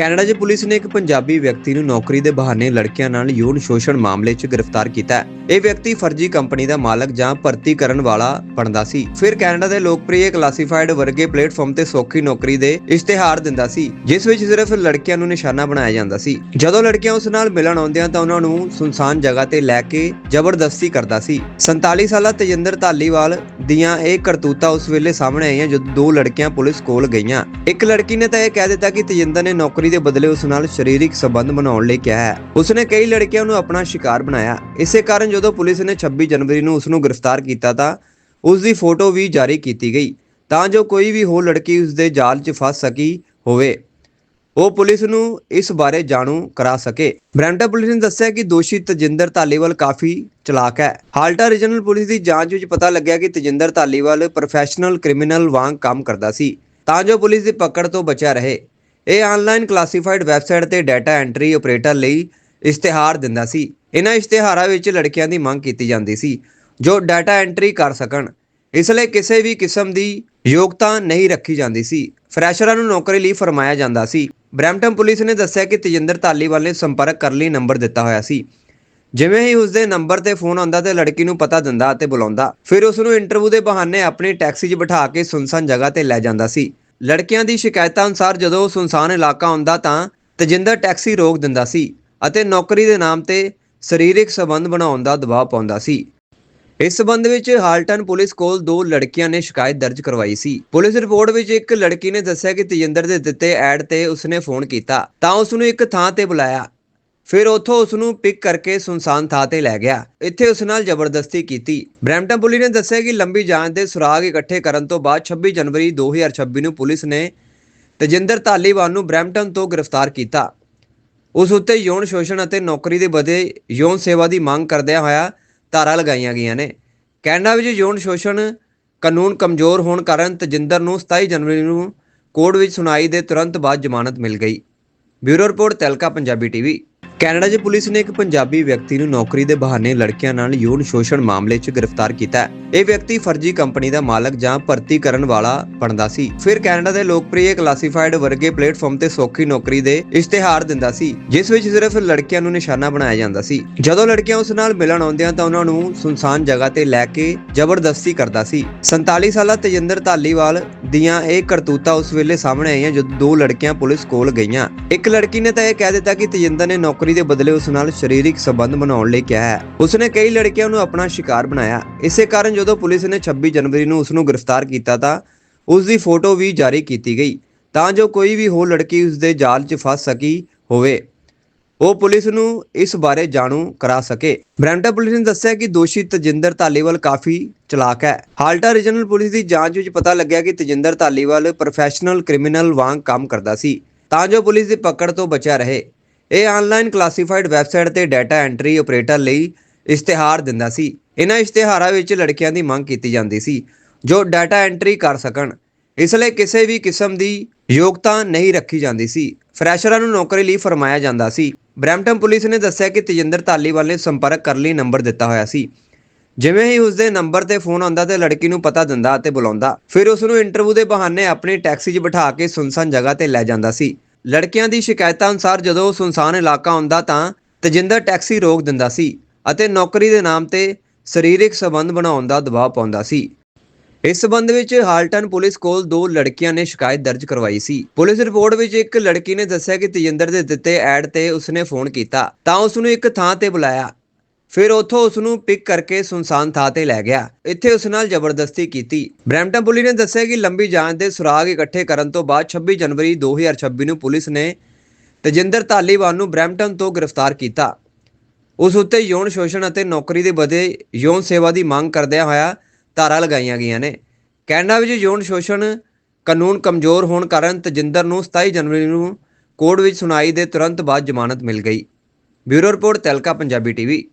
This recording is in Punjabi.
ਕੈਨੇਡਾ 'ਚ ਪੁਲਿਸ ਨੇ ਇੱਕ ਪੰਜਾਬੀ ਵਿਅਕਤੀ ਨੂੰ ਨੌਕਰੀ ਦੇ ਬਹਾਨੇ ਲੜਕਿਆਂ ਨਾਲ ਯੌਨ ਸ਼ੋਸ਼ਣ ਮਾਮਲੇ 'ਚ ਗ੍ਰਿਫਤਾਰ ਕੀਤਾ ਹੈ। ਇਹ ਵਿਅਕਤੀ ਫਰਜ਼ੀ ਕੰਪਨੀ ਦਾ ਮਾਲਕ ਜਾਂ ਭਰਤੀ ਕਰਨ ਵਾਲਾ ਬਣਦਾ ਸੀ। ਫਿਰ ਕੈਨੇਡਾ ਦੇ ਲੋਕਪ੍ਰਿਯ ਕਲਾਸੀਫਾਈਡ ਵਰਗੇ ਪਲੇਟਫਾਰਮ ਤੇ ਸੌਖੀ ਨੌਕਰੀ ਦੇ ਇਸ਼ਤਿਹਾਰ ਦਿੰਦਾ ਸੀ, ਜਿਸ ਵਿੱਚ ਸਿਰਫ ਲੜਕਿਆਂ ਨੂੰ ਨਿਸ਼ਾਨਾ ਬਣਾਇਆ ਜਾਂਦਾ ਸੀ। ਜਦੋਂ ਲੜਕੀਆਂ ਉਸ ਨਾਲ ਮਿਲਣ ਆਉਂਦੀਆਂ ਤਾਂ ਉਹਨਾਂ ਨੂੰ ਸੁਨਸਾਨ ਜਗ੍ਹਾ ਤੇ ਲੈ ਕੇ ਜ਼ਬਰਦਸਤੀ ਕਰਦਾ ਸੀ। 47 ਸਾਲਾ ਤੇਜਿੰਦਰ ਧਾਲੀਵਾਲ ਦੀਆਂ ਇਹ ਕਰਤੂਤਾਂ ਉਸ ਵੇਲੇ ਸਾਹਮਣੇ ਆਈਆਂ ਜਦੋਂ ਦੋ ਲੜਕੀਆਂ ਪੁਲਿਸ ਕੋਲ ਗਈਆਂ। ਇੱਕ ਲੜਕੀ ਨੇ ਤਾਂ ਇਹ ਕਹਿ ਦਿੱਤਾ ਕਿ ਤੇਜਿੰਦਰ ਨੇ ਨੌਕਰੀ ਦੇ ਬਦਲੇ ਉਸ ਨਾਲ ਸਰੀਰਕ ਸੰਬੰਧ ਬਣਾਉਣ ਲਈ ਕਿਹਾ ਹੈ। ਉਸਨੇ ਕਈ ਲੜਕੀਆਂ ਨੂੰ ਆਪਣਾ ਸ਼ਿਕਾਰ ਬਣਾਇਆ। ਇਸੇ ਕਾਰਨ ਜਦੋਂ ਪੁਲਿਸ ਨੇ 26 ਜਨਵਰੀ ਨੂੰ ਉਸ ਨੂੰ ਗ੍ਰਿਫਤਾਰ ਕੀਤਾ ਤਾਂ ਉਸ ਦੀ ਫੋਟੋ ਵੀ ਜਾਰੀ ਕੀਤੀ ਗਈ, ਤਾਂ ਜੋ ਕੋਈ ਵੀ ਹੋਰ ਲੜਕੀ ਉਸ ਦੇ ਜਾਲ 'ਚ ਫਸ ਸਕੀ ਹੋਵੇ। ਉਹ ਪੁਲਿਸ ਨੂੰ ਇਸ ਬਾਰੇ ਜਾਣੂ ਕਰਾ ਸਕੇ। ਬ੍ਰੈਂਟਨ ਪੁਲਿਸ ਨੇ ਦੱਸਿਆ ਕਿ ਦੋਸ਼ੀ ਤਜਿੰਦਰ ਧਾਲੀਵਾਲ ਕਾਫੀ ਚਲਾਕ ਹੈ। ਹਾਲਟਾ ਰੀਜਨਲ ਪੁਲਿਸ ਦੀ ਜਾਂਚ ਵਿੱਚ ਪਤਾ ਲੱਗਿਆ ਕਿ ਤਜਿੰਦਰ ਧਾਲੀਵਾਲ ਪ੍ਰੋਫੈਸ਼ਨਲ ਕ੍ਰਿਮੀਨਲ ਵਾਂਗ ਕੰਮ ਕਰਦਾ ਸੀ, ਤਾਂ ਜੋ ਪੁਲਿਸ ਦੀ ਪਕੜ ਤੋਂ ਬਚਿਆ ਰਹੇ। ਇਹ ਆਨਲਾਈਨ ਕਲਾਸੀਫਾਈਡ ਵੈਬਸਾਈਟ ਤੇ ਡਾਟਾ ਐਂਟਰੀ ਆਪਰੇਟਰ ਲਈ ਇਸ਼ਤਿਹਾਰ ਦਿੰਦਾ ਸੀ। ਇਹਨਾਂ ਇਸ਼ਤਿਹਾਰਾਂ ਵਿੱਚ ਲੜਕੀਆਂ ਦੀ ਮੰਗ ਕੀਤੀ ਜਾਂਦੀ ਸੀ, ਜੋ ਡਾਟਾ ਐਂਟਰੀ ਕਰ ਸਕਣ। ਇਸ ਲਈ ਕਿਸੇ ਵੀ ਕਿਸਮ ਦੀ ਯੋਗਤਾ ਨਹੀਂ ਰੱਖੀ ਜਾਂਦੀ ਸੀ। ਫਰੈਸ਼ਰਾਂ ਨੂੰ ਨੌਕਰੀ ਲਈ ਫਰਮਾਇਆ ਜਾਂਦਾ ਸੀ। ਬ੍ਰੈਂਪਟਨ ਪੁਲਿਸ ਨੇ ਦੱਸਿਆ ਕਿ ਤੇਜਿੰਦਰ ਧਾਲੀਵਾਲ ਨੇ ਸੰਪਰਕ ਕਰਨ ਲਈ ਨੰਬਰ ਦਿੱਤਾ ਹੋਇਆ ਸੀ। ਜਿਵੇਂ ਹੀ ਉਸਦੇ ਨੰਬਰ ਤੇ ਫੋਨ ਆਉਂਦਾ ਤੇ ਲੜਕੀ ਨੂੰ ਪਤਾ ਦਿੰਦਾ ਅਤੇ ਬੁਲਾਉਂਦਾ, ਫਿਰ ਉਸ ਨੂੰ ਇੰਟਰਵਿਊ ਦੇ ਬਹਾਨੇ ਆਪਣੀ ਟੈਕਸੀ 'ਚ ਬਿਠਾ ਕੇ ਸੁਨਸਾਨ ਜਗ੍ਹਾ ਤੇ ਲੈ ਜਾਂਦਾ ਸੀ। ਲੜਕੀਆਂ ਦੀ ਸ਼ਿਕਾਇਤਾਂ ਅਨੁਸਾਰ ਜਦੋਂ ਉਹ ਸੁਨਸਾਨ ਇਲਾਕਾ ਆਉਂਦਾ ਤਾਂ ਤਜਿੰਦਰ ਟੈਕਸੀ ਰੋਕ ਦਿੰਦਾ ਸੀ। ਅਤੇ ਨੌਕਰੀ ਦੇ ਨਾਮ ਤੇ ਸਰੀਰਕ ਸੰਬੰਧ ਬਣਾਉਣ ਦਾ ਦਬਾਅ ਪਾਉਂਦਾ ਸੀ। ਇਸ ਸਬੰਧ ਵਿੱਚ ਹਾਲਟਨ ਪੁਲਿਸ ਕੋਲ ਦੋ ਲੜਕੀਆਂ ਨੇ ਸ਼ਿਕਾਇਤ ਦਰਜ ਕਰਵਾਈ ਸੀ। ਪੁਲਿਸ ਰਿਪੋਰਟ ਵਿੱਚ ਇੱਕ ਲੜਕੀ ਨੇ ਦੱਸਿਆ ਕਿ ਤੇਜਿੰਦਰ ਦੇ ਦਿੱਤੇ ਐਡ ਤੇ ਉਸਨੇ ਫੋਨ ਕੀਤਾ, ਤਾਂ ਉਸ ਨੂੰ ਇੱਕ ਥਾਂ ਤੇ ਬੁਲਾਇਆ। ਫਿਰ ਉੱਥੋਂ ਉਸ ਨੂੰ ਪਿਕ ਕਰਕੇ ਸੁਨਸਾਨ ਥਾਂ ਤੇ ਲੈ ਗਿਆ। ਇੱਥੇ ਉਸ ਨਾਲ ਜ਼ਬਰਦਸਤੀ ਕੀਤੀ। ਬ੍ਰੈਂਪਟਨ ਪੁਲਿਸ ਨੇ ਦੱਸਿਆ ਕਿ ਲੰਬੀ ਜਾਂਚ ਦੇ ਸੁਰਾਗ ਇਕੱਠੇ ਕਰਨ ਤੋਂ ਬਾਅਦ 26 ਜਨਵਰੀ 2026 ਨੂੰ ਪੁਲਿਸ ਨੇ ਤਜਿੰਦਰ ਧਾਲੀਵਾਲ ਨੂੰ ਬ੍ਰੈਂਪਟਨ ਤੋਂ ਗ੍ਰਿਫਤਾਰ ਕੀਤਾ। ਉਸ ਉੱਤੇ ਯੌਨ ਸ਼ੋਸ਼ਣ ਅਤੇ ਨੌਕਰੀ ਦੇ ਬਦਲੇ ਯੌਨ ਸੇਵਾ ਦੀ ਮੰਗ ਕਰਦਿਆਂ ਹੋਇਆ ਧਾਰਾ ਲਗਾਈਆਂ ਗਈਆਂ ਨੇ। ਕੈਨੇਡਾ ਵਿੱਚ ਯੌਨ ਸ਼ੋਸ਼ਣ ਕਾਨੂੰਨ ਕਮਜ਼ੋਰ ਹੋਣ ਕਾਰਨ ਤਜਿੰਦਰ ਨੂੰ 27 ਜਨਵਰੀ ਨੂੰ ਕੋਰਟ ਵਿੱਚ ਸੁਣਾਈ ਦੇ ਤੁਰੰਤ ਬਾਅਦ ਜ਼ਮਾਨਤ ਮਿਲ ਗਈ। Bureau report, Tehelka, Punjabi TV. Canada 'ਚ ਪੁਲਿਸ ਨੇ ਇੱਕ ਪੰਜਾਬੀ ਵਿਅਕਤੀ ਨੂੰ ਨੌਕਰੀ ਦੇ ਬਹਾਨੇ ਲੜਕੀਆਂ ਨਾਲ ਯੌਨ ਸ਼ੋਸ਼ਣ ਮਾਮਲੇ 'ਚ ਗ੍ਰਿਫਤਾਰ ਕੀਤਾ ਹੈ। ਇਹ ਵਿਅਕਤੀ ਫਰਜ਼ੀ ਕੰਪਨੀ ਦਾ ਮਾਲਕ ਜਾਂ ਭਰਤੀ ਕਰਨ ਵਾਲਾ ਬਣਦਾ ਸੀ। ਫਿਰ ਕੈਨੇਡਾ ਦੇ ਲੋਕਪ੍ਰਿਯ ਕਲਾਸੀਫਾਈਡ ਵਰਗੇ ਪਲੇਟਫਾਰਮ ਤੇ ਸੌਖੀ ਨੌਕਰੀ ਦੇ ਇਸ਼ਤਿਹਾਰ ਦਿੰਦਾ ਸੀ, ਜਿਸ ਵਿੱਚ ਸਿਰਫ ਲੜਕੀਆਂ ਨੂੰ ਨਿਸ਼ਾਨਾ ਬਣਾਇਆ ਜਾਂਦਾ ਸੀ। ਜਦੋਂ ਲੜਕੀਆਂ ਉਸ ਨਾਲ ਮਿਲਣ ਆਉਂਦੀਆਂ ਤਾਂ ਉਹਨਾਂ ਨੂੰ ਸੁਨਸਾਨ ਜਗ੍ਹਾ ਤੇ ਲੈ ਕੇ ਜ਼ਬਰਦਸਤੀ ਕਰਦਾ ਸੀ। 47 ਸਾਲਾ ਤੇਜਿੰਦਰ ਧਾਲੀਵਾਲ ਦੀਆਂ ਇਹ ਕਰਤੂਤਾਂ ਉਸ ਵੇਲੇ ਸਾਹਮਣੇ ਆਈਆਂ ਜਦੋਂ ਦੋ ਲੜਕੀਆਂ ਪੁਲਿਸ ਕੋਲ ਗਈਆਂ। ਇੱਕ ਲੜਕੀ ਨੇ ਤਾਂ ਇਹ ਕਹਿ ਦਿੱਤਾ ਕਿ ਤੇਜਿੰਦਰ ਨੇ ਨੌਕਰੀ ਦੇ ਬਦਲੇ ਉਸ ਨਾਲ ਸਰੀਰਕ ਸੰਬੰਧ ਬਣਾਉਣ ਲਈ ਕਿਹਾ ਹੈ। ਉਸਨੇ ਕਈ ਲੜਕੀਆਂ ਨੂੰ ਆਪਣਾ ਸ਼ਿਕਾਰ ਬਣਾਇਆ। ਇਸੇ ਕਾਰਨ ਜਦੋਂ ਪੁਲਿਸ ਨੇ 26 ਜਨਵਰੀ ਨੂੰ ਉਸ ਨੂੰ ਗ੍ਰਿਫਤਾਰ ਕੀਤਾ ਤਾਂ ਉਸ ਦੀ ਫੋਟੋ ਵੀ ਜਾਰੀ ਕੀਤੀ ਗਈ, ਤਾਂ ਜੋ ਕੋਈ ਵੀ ਹੋਰ ਲੜਕੀ ਉਸ ਦੇ ਜਾਲ 'ਚ ਫਸ ਸਕੀ ਹੋਵੇ। ਉਹ ਪੁਲਿਸ ਨੂੰ ਇਸ ਬਾਰੇ ਜਾਣੂ ਕਰਾ ਸਕੇ। ਬ੍ਰੈਂਟਨ ਪੁਲਿਸ ਨੇ ਦੱਸਿਆ ਕਿ ਦੋਸ਼ੀ ਤਜਿੰਦਰ ਧਾਲੀਵਾਲ ਕਾਫੀ ਚਲਾਕ ਹੈ। ਹਾਲਟਾ ਰੀਜਨਲ ਪੁਲਿਸ ਦੀ ਜਾਂਚ ਵਿੱਚ ਪਤਾ ਲੱਗਿਆ ਕਿ ਤਜਿੰਦਰ ਧਾਲੀਵਾਲ ਪ੍ਰੋਫੈਸ਼ਨਲ ਕ੍ਰਿਮੀਨਲ ਵਾਂਗ ਕੰਮ ਕਰਦਾ ਸੀ, ਤਾਂ ਜੋ ਪੁਲਿਸ ਦੀ ਪਕੜ ਤੋਂ ਬਚਿਆ ਰਹੇ। ਇਹ ਆਨਲਾਈਨ ਕਲਾਸੀਫਾਈਡ ਵੈਬਸਾਈਟ ਤੇ ਡਾਟਾ ਐਂਟਰੀ ਆਪਰੇਟਰ ਲਈ ਇਸ਼ਤਿਹਾਰ ਦਿੰਦਾ ਸੀ। ਇਹਨਾਂ ਇਸ਼ਤਿਹਾਰਾਂ ਵਿੱਚ ਲੜਕੀਆਂ ਦੀ ਮੰਗ ਕੀਤੀ ਜਾਂਦੀ ਸੀ, ਜੋ ਡਾਟਾ ਐਂਟਰੀ ਕਰ ਸਕਣ। ਇਸ ਲਈ ਕਿਸੇ ਵੀ ਕਿਸਮ ਦੀ ਯੋਗਤਾ ਨਹੀਂ ਰੱਖੀ ਜਾਂਦੀ ਸੀ। ਫਰੈਸ਼ਰਾਂ ਨੂੰ ਨੌਕਰੀ ਲਈ ਫਰਮਾਇਆ ਜਾਂਦਾ ਸੀ। ਬ੍ਰੈਂਪਟਨ ਪੁਲਿਸ ਨੇ ਦੱਸਿਆ ਕਿ ਤੇਜਿੰਦਰ ਧਾਲੀਵਾਲ ਨੇ ਸੰਪਰਕ ਕਰਨ ਲਈ ਨੰਬਰ ਦਿੱਤਾ ਹੋਇਆ ਸੀ। ਜਿਵੇਂ ਹੀ ਉਸਦੇ ਨੰਬਰ ਤੇ ਫੋਨ ਆਉਂਦਾ ਤੇ ਲੜਕੀ ਨੂੰ ਪਤਾ ਦਿੰਦਾ ਅਤੇ ਬੁਲਾਉਂਦਾ, ਫਿਰ ਉਸ ਨੂੰ ਇੰਟਰਵਿਊ ਦੇ ਬਹਾਨੇ ਆਪਣੀ ਟੈਕਸੀ 'ਚ ਬਿਠਾ ਕੇ ਸੁਨਸਾਨ ਜਗ੍ਹਾ ਤੇ ਲੈ ਜਾਂਦਾ ਸੀ। ਲੜਕੀਆਂ ਦੀ ਸ਼ਿਕਾਇਤਾਂ ਅਨੁਸਾਰ ਜਦੋਂ ਸੁਨਸਾਨ ਇਲਾਕਾ ਆਉਂਦਾ ਤਾਂ ਤਜਿੰਦਰ ਟੈਕਸੀ ਰੋਕ ਦਿੰਦਾ ਸੀ। ਅਤੇ ਨੌਕਰੀ ਦੇ ਨਾਮ ਤੇ ਸਰੀਰਕ ਸੰਬੰਧ ਬਣਾਉਣ ਦਾ ਦਬਾਅ ਪਾਉਂਦਾ ਸੀ। ਇਸ ਸਬੰਧ ਵਿੱਚ ਹਾਲਟਨ ਪੁਲਿਸ ਕੋਲ ਦੋ ਲੜਕੀਆਂ ਨੇ ਸ਼ਿਕਾਇਤ ਦਰਜ ਕਰਵਾਈ ਸੀ। ਪੁਲਿਸ ਰਿਪੋਰਟ ਵਿੱਚ ਇੱਕ ਲੜਕੀ ਨੇ ਦੱਸਿਆ ਕਿ ਤੇਜਿੰਦਰ ਦੇ ਦਿੱਤੇ ਐਡ ਤੇ ਉਸਨੇ ਫੋਨ ਕੀਤਾ, ਤਾਂ ਉਸ ਨੂੰ ਇੱਕ ਥਾਂ ਤੇ ਬੁਲਾਇਆ। ਫਿਰ ਉੱਥੋਂ ਉਸ ਨੂੰ ਪਿਕ ਕਰਕੇ ਸੁਨਸਾਨ ਥਾਂ ਤੇ ਲੈ ਗਿਆ। ਇੱਥੇ ਉਸ ਨਾਲ ਜ਼ਬਰਦਸਤੀ ਕੀਤੀ। ਬ੍ਰੈਂਪਟਨ ਪੁਲਿਸ ਨੇ ਦੱਸਿਆ ਕਿ ਲੰਬੀ ਜਾਂਚ ਦੇ ਸੁਰਾਗ ਇਕੱਠੇ ਕਰਨ ਤੋਂ ਬਾਅਦ 26 ਜਨਵਰੀ 2026 ਨੂੰ ਪੁਲਿਸ ਨੇ ਤਜਿੰਦਰ ਧਾਲੀਵਾਲ ਨੂੰ ਬ੍ਰੈਂਪਟਨ ਤੋਂ ਗ੍ਰਿਫਤਾਰ ਕੀਤਾ। ਉਸ ਉੱਤੇ ਯੌਨ ਸ਼ੋਸ਼ਣ ਅਤੇ ਨੌਕਰੀ ਦੇ ਬਦਲੇ ਯੌਨ ਸੇਵਾ ਦੀ ਮੰਗ ਕਰਦਿਆਂ ਹੋਇਆ ਧਾਰਾ ਲਗਾਈਆਂ ਗਈਆਂ ਨੇ। ਕੈਨੇਡਾ ਵਿੱਚ ਯੌਨ ਸ਼ੋਸ਼ਣ ਕਾਨੂੰਨ ਕਮਜ਼ੋਰ ਹੋਣ ਕਾਰਨ ਤਜਿੰਦਰ ਨੂੰ 27 ਜਨਵਰੀ ਨੂੰ ਕੋਰਟ ਵਿੱਚ ਸੁਣਾਈ ਦੇ ਤੁਰੰਤ ਬਾਅਦ ਜ਼ਮਾਨਤ ਮਿਲ ਗਈ। Bureau report Tehelka, Punjabi TV.